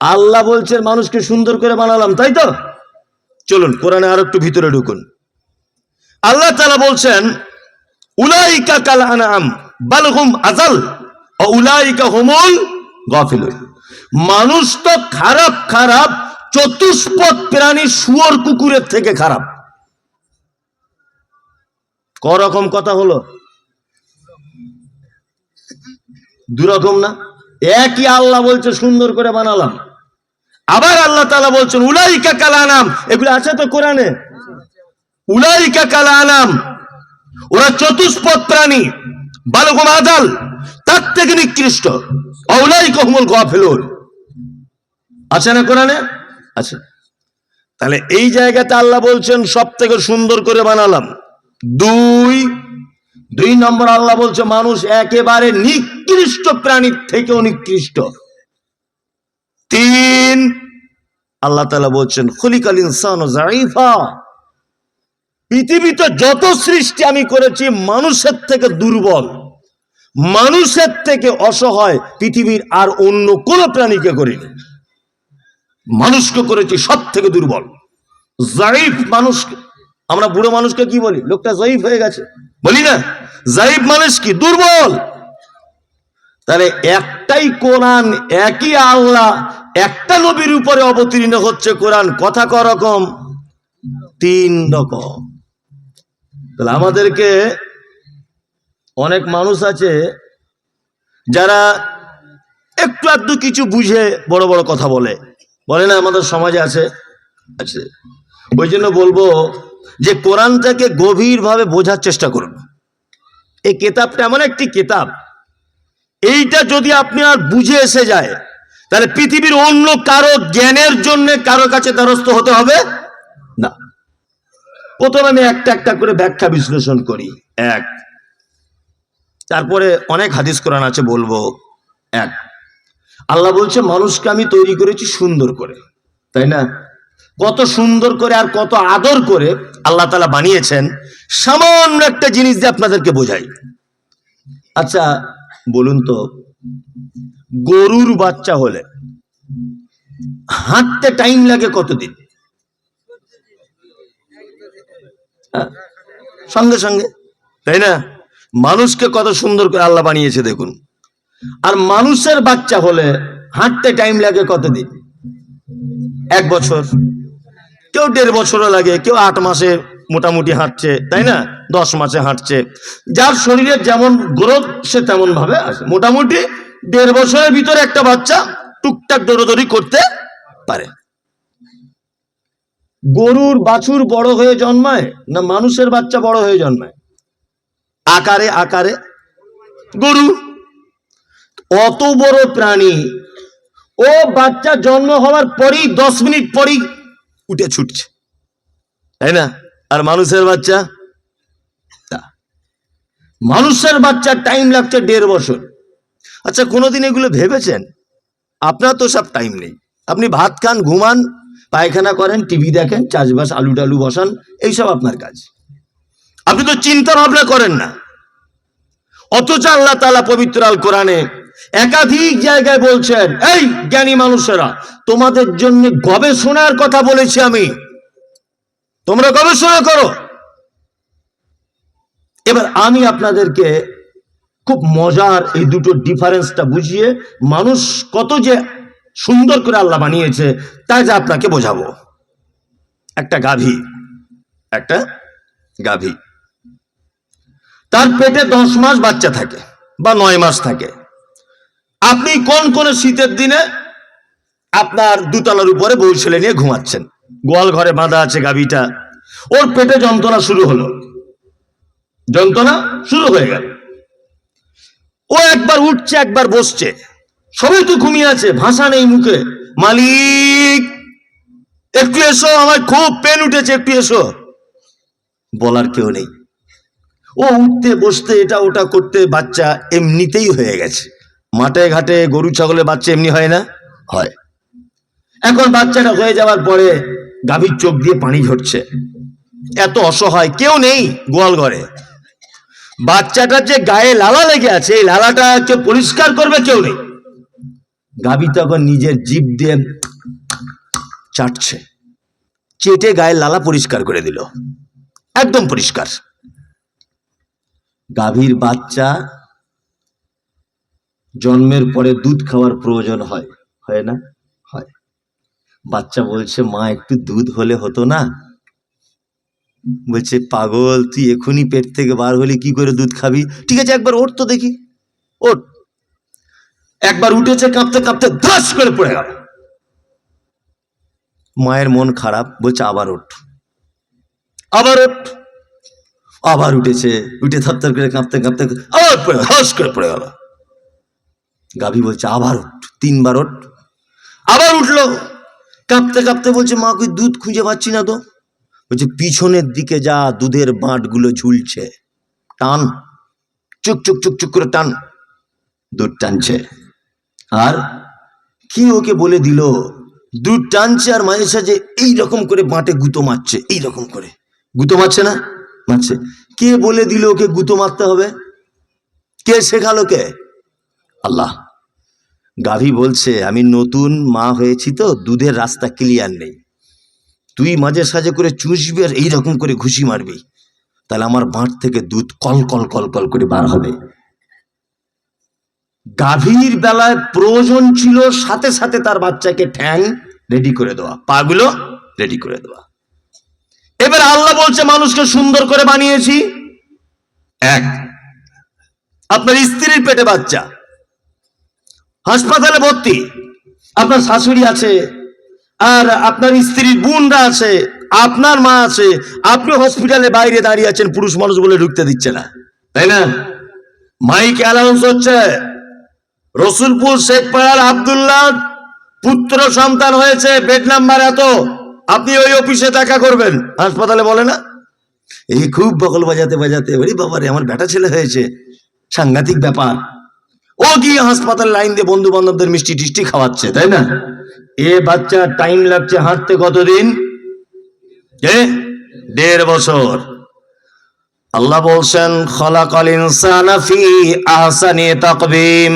আল্লাহ বলছেন মানুষকে সুন্দর করে বানালাম, তাই তো? চলুন, কোরআনে আর একটু ভিতরে ঢুকুন। আল্লাহ তালা বলছেন, উলাইকা কাল আনাম বালহুম আজাল উলাইকা হুমুল গফিল মানুষ তো খারাপ খারাপ, চতুষ্পদ প্রাণী শুয়োর কুকুরের থেকে খারাপ। করকম কথা হলো? দুরকম না? একই আল্লাহ বলছে, সুন্দর করে বানালাম। আবার আল্লাহ তালা বলছেন, উলাইকা কালানাম। এগুলো আছে তো কোরআনে? উলাইকা কালানাম। ওরা চতুষ্পদ প্রাণী বালকম আদাল তার থেকে নিকৃষ্ট। অউলাই কহমুল গফেলুন। আছে না কোরআনে? আছে। তাহলে এই জায়গাতে আল্লাহ বলছেন সব থেকে সুন্দর করে বানালাম। দুই দুই নম্বর আল্লাহ বলছে, মানুষ একেবারে নিকৃষ্ট প্রাণীর থেকেও নিকৃষ্ট। তিন। আল্লাহ তালা বলছেন, খলিকাল ইনসান জাইফা পৃথিবীতে যত সৃষ্টি আমি করেছি, মানুষের থেকে দুর্বল, মানুষের থেকে অসহায়, পৃথিবীর আর অন্য কোন প্রাণীকে করিনি। মানুষকে করেছি সব থেকে দুর্বল। জাইফ মানুষ আমরা বুড়ো মানুষকে কি বলি? লোকটা জয়ীফ হয়ে গেছে। বলি না? জাইফ মানুষ কি? দুর্বল। তাহলে একটাই কোরআন, একই আল্লাহ, একটা নবীর উপরে অবতীর্ণ হচ্ছে কোরআন, কথা করকম তিন রকম। তাহলে আমাদেরকে অনেক মানুষ আছে যারা একটু আধটু কিছু বুঝে বড় বড় কথা বলে। বলে না, আমাদের সমাজে আছে আছে। ওই জন্য বলব যে কোরআনটাকে গভীরভাবে বোঝার চেষ্টা করুন। এই কেতাবটা এমন একটি কেতাব এইটা যদি আপনি আর বুঝে এসে যায়, তাহলে পৃথিবীর অন্য কারও জ্ঞানের জন্য কারও কাছে দ্বারস্থ হতে হবে? না। প্রথমে আমি একটা একটা করে ব্যাখ্যা বিশ্লেষণ করি। এক। তারপরে অনেক হাদিস কোরআন আছে, বলব। এক। আল্লাহ বলছে, মানুষকে আমি তৈরি করেছি সুন্দর করে। তাই না? কত সুন্দর করে আর কত আদর করে আল্লাহ তালা বানিয়েছেন, সামান্য একটা জিনিস দিয়ে আপনাদেরকে বোঝাই। আচ্ছা বলুন তো, গরুর বাচ্চা হলে হাঁটতে টাইম লাগে কতদিন? হ্যাঁ? সঙ্গে সঙ্গে। তাই না? মানুষকে কত সুন্দর করে আল্লাহ বানিয়েছে দেখুন। আর মানুষের বাচ্চা হলে হাঁটতে টাইম লাগে কতদিন? এক বছর। কেউ দেড় বছরও লাগে, কেউ আট মাসে মোটামুটি হাঁটছে, তাই না? দশ মাসে হাঁটছে। যার শরীরে যেমন গ্রোথ সে তেমন ভাবে আসে। মোটামুটি দেড় বছরের ভিতরে একটা বাচ্চা টুকটাক দৌড়দৌড়ি করতে পারে। গরুর বাছুর বড় হয়ে জন্মায় না মানুষের বাচ্চা বড় হয়ে জন্মায়? আকারে আকারে। গরু অত বড় প্রাণী, ও বাচ্চা জন্ম হওয়ার পরেই, দশ মিনিট পরেই উঠে ছুটছে। তাই না? আর মানুষের বাচ্চা। মানুষের বাচ্চার টাইম লাগছে দেড় বছর। আচ্ছা কোনোদিন এগুলো ভেবেছেন? আপনার তো সব টাইম নেই। আপনি ভাত খান, ঘুমান, পায়খানা করেন টিভি দেখেন, চাষবাস, আলু টালু বসান, এইসব আপনার কাজ। আপনি তো চিন্তা ভাবনা করেন না। অথচ আল্লাহ তালা পবিত্র আল কোরআনে একাধিক জায়গায় বলছেন, এই জ্ঞানী মানুষেরা, তোমাদের জন্য গবেষণার কথা বলেছি আমি। তোমরা গবেষণা করো। এবার আমি আপনাদেরকে খুব মজার এই দুটো ডিফারেন্সটা বুঝিয়ে মানুষ কত যে সুন্দর করে আল্লাহ বানিয়েছে, তা যা আপনাকে বোঝাবো। একটা গাভী একটা গাভী। তার পেটে দশ মাস বাচ্চা থাকে বা নয় মাস থাকে। আপনি কোন কোন শীতের দিনে আপনার দুতলার উপরে বউ ছেলে নিয়ে ঘুমাচ্ছেন? গোয়াল ঘরে বাঁধা আছে গাভীটা। ওর পেটে যন্ত্রণা শুরু হলো। যন্ত্রণা শুরু হয়ে গেল। ও একবার উঠছে, একবার বসছে। সবাই তো ঘুমিয়ে আছে, ভাষা নেই মুখে। মালিক, একটু এসো, আমার খুব পেন উঠেছে, একটু এসো। বলার কেউ নেই। ও উঠতে, বসতে, এটা ওটা করতে, বাচ্চা এমনিতেই হয়ে গেছে। মাঠে, ঘাটে, গরু, ছাগলের বাচ্চা এমনি হয় না? হয়। এখন বাচ্চাটা হয়ে যাওয়ার পরে গাভীর চোখ দিয়ে পানি ঝরছে। এত অসহায়, কেউ নেই গোয়াল ঘরে। বাচ্চাটার যে গায়ে লালা লেগে আছে, এই লালাটা কেউ পরিষ্কার করবে, কেউ নেই। গাভী তখন নিজের জিভ দিয়ে চাটছে। চেটে গায়ের লালা পরিষ্কার করে দিল। একদম পরিষ্কার। গাভীর বাচ্চা জন্মের পরে দুধ খাওয়ার প্রয়োজন হয় হয় না? বাচ্চা বলছে, মা, একটু দুধ হলে হতো না? বলছে, পাগল, তুই এখনই পেট থেকে বার হলে, কি করে দুধ খাবি? ঠিক আছে, একবার ওঠ তো দেখি। ওঠ। একবার উঠেছে, কাঁপতে কাঁপতে ধ্রাস করে পড়ে গেল। মায়ের মন খারাপ, বলছে, আবার ওঠ। আবার ওঠ। আবার উঠেছে। উঠে থরথর করে কাঁপতে কাঁপতে আবার পড়ে হস করে পড়ে গেল। গাভী বলছে, আবার ওঠ, তিনবার ওঠ। আবার উঠল। কাঁপতে কাঁপতে বলছে, মা, কই দুধ খুঁজে পাচ্ছি না তো। বলছে, পিছনের দিকে যা, দুধের বাঁটগুলো ঝুলছে। টান। চুক চুক চুক চুক করে টান। দুধ টানছে। আর কি ওকে বলে দিল? দুধ টানছে আর মাঝে সাঝে এইরকম করে বাঁটে গুঁতো মারছে এইরকম করে। গুঁতো মারছে না? মারছে। কে বলে দিল ওকে গুঁতো মারতে হবে? কে শেখালো কে আল্লাহ। গাভী বলছে, আমি নতুন মা হয়েছি তো, দুধের রাস্তা ক্লিয়ার নেই। তুই মাঝে সাঝে করে চুষবি আর এইরকম করে ঘুষি মারবি। তাহলে আমার বাঁট থেকে দুধ কল কল কল কল করে বার হবে। গাভীর বেলায় প্রয়োজন ছিল সাথে সাথে তার বাচ্চাকে ঠ্যাং রেডি করে দেওয়া, পাগুলো রেডি করে দেওয়া। এবার আল্লাহ বলছে, মানুষকে সুন্দর করে বানিয়েছি। এক, আপনার স্ত্রীর পেটে বাচ্চা। হাসপাতালে ভর্তি। আপনার শাশুড়ি আছে, আর আপনার স্ত্রীর বোনরা আছে, আপনার মা আছে, আপনি হসপিটালে বাইরে দাঁড়িয়ে আছেন, পুরুষ মানুষ বলে ঢুকতে দিচ্ছে না। তাই না? মাইক অ্যানাউন্স হচ্ছে, রসুলপুর শেখ পাড়ার আবদুল্লাহ পুত্র সন্তান হয়েছে বেড নাম্বার এত। আপনি ওই অফিসে দেখা করবেন। হাসপাতালে বলে না? এই খুব বকল বাজাতে বাজাতে, ওরে বাবারে, আমার বেটা ছেলে হয়েছে। সাংঘাতিক ব্যাপার। ও গিয়ে হাসপাতাল লাইন দিয়ে বন্ধু বান্ধবদের মিষ্টি টিষ্টি খাওয়াচ্ছে, তাই না? এ বাচ্চা টাইম লাগছে হাঁটতে কতদিন? দেড় বছর। আল্লাহ বলছেন, খলাকাল ইনসানা আহসানি তাকবীম।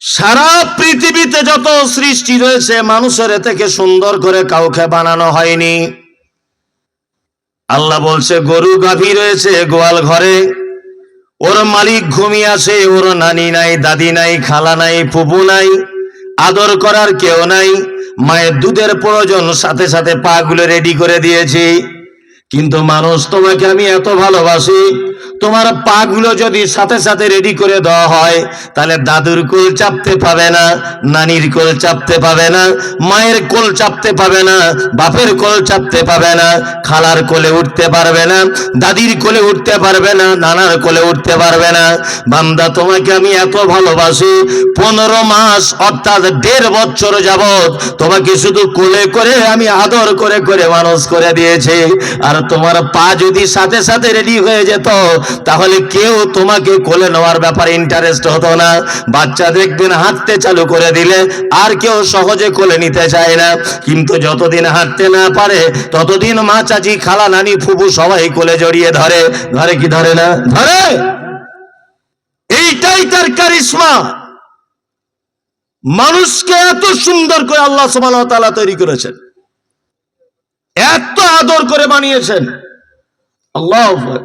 সারা পৃথিবীতে যত সৃষ্টি রয়েছে, মানুষের থেকে সুন্দর করে কাউকে বানানো হয়নি। আল্লাহ বলছে, গরু গাভী রয়েছে গোয়াল ঘরে। ওর মালিক ঘুমিয়ে আছে, ওর নানি নাই, দাদি নাই, খালা নাই, ফুপু নাই, আদর করার কেউ নাই। মায়ের দুধের প্রয়োজন, সাথে সাথে পা গুলো রেডি করে দিয়েছি। কিন্তু মানুষ তোমাকে আমি এত ভালোবাসি তোমার পা গুলো যদি সাথে সাথে রেডি করে দেওয়া হয়, তাহলে দাদুর কোল চাপতে পাবে না, নানির কোল চাপতে পাবে না, মায়ের কোল চাপতে পাবে না, বাপের কোল চাপতে পাবে না, খালার কোলে উঠতে পারবে না, দাদির কোলে উঠতে পারবে না, নানার কোলে উঠতে পারবে না। বান্দা, তোমাকে আমি এত ভালোবাসি, পনেরো মাস, অর্থাৎ দেড় বছর যাবত তোমাকে শুধু কোলে করে আমি আদর করে করে মানুষ করে দিয়েছি। আর তোমার পা যদি সাথে সাথে রেডি হয়ে যেত তাহলে কেউ তোমাকে কোলে নেওয়ার ব্যাপারে ইন্টারেস্ট হতো না। বাচ্চা দেখবেন হাঁটতে চালু করে দিলে আর কেউ সহজে কোলে নিতে চায় না। কিন্তু যতদিন হাঁটতে না পারে, ততদিন মা চাচি, খালা, নানি ফুবু সবাই কোলে জড়িয়ে ধরে। ধরে কি ধরে না? ধরে! এইটাই তার কারিশমা। মানুষকে এত সুন্দর করে আল্লাহ সুবহানাহু তৈরি করেছেন। এত আদর করে বানিয়েছেন। আল্লাহ